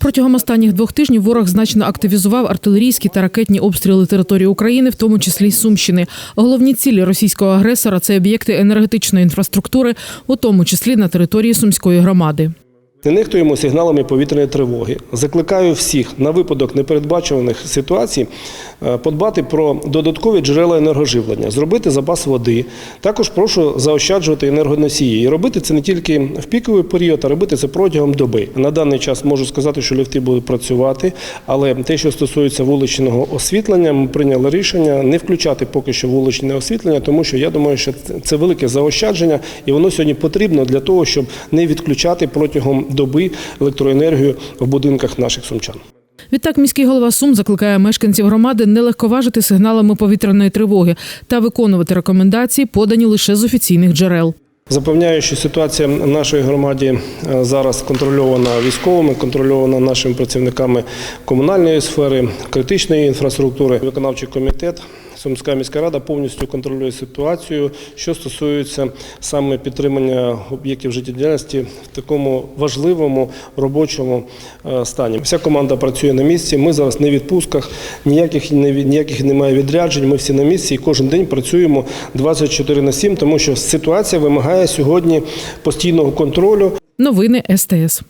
Протягом останніх двох тижнів ворог значно активізував артилерійські та ракетні обстріли території України, в тому числі Сумщини. Головні цілі російського агресора це об'єкти енергетичної інфраструктури, у тому числі на території Сумської громади. Не нехтуємо сигналами повітряної тривоги. Закликаю всіх на випадок непередбачуваних ситуацій е, подбати про додаткові джерела енергоживлення, зробити запас води. Також прошу заощаджувати енергоносії. І робити це не тільки в піковий період, а робити це протягом доби. На даний час можу сказати, що ліфти будуть працювати, але те, що стосується вуличного освітлення, ми прийняли рішення не включати поки що вуличне освітлення, тому що я думаю, що це- це велике заощадження, і воно сьогодні потрібно для того, щоб не відключати протягом доби електроенергію в будинках наших сумчан. Відтак міський голова Сум закликає мешканців громади не легковажити сигналами повітряної тривоги та виконувати рекомендації, подані лише з офіційних джерел. Запевняю, що ситуація в нашій громаді е, зараз контрольована військовими, контрольована нашими працівниками комунальної сфери, критичної інфраструктури. Виконавчий комітет, Сумська міська рада повністю контролює ситуацію, що стосується саме підтримання об'єктів життєдіяльності в такому важливому робочому е, стані. Вся команда працює на місці. Ми зараз не в відпусках, ніяких ніяких немає відряджень. Ми всі на місці і кожен день працюємо 24 на 7, тому що ситуація вимагає сьогодні постійного контролю. Новини СТС.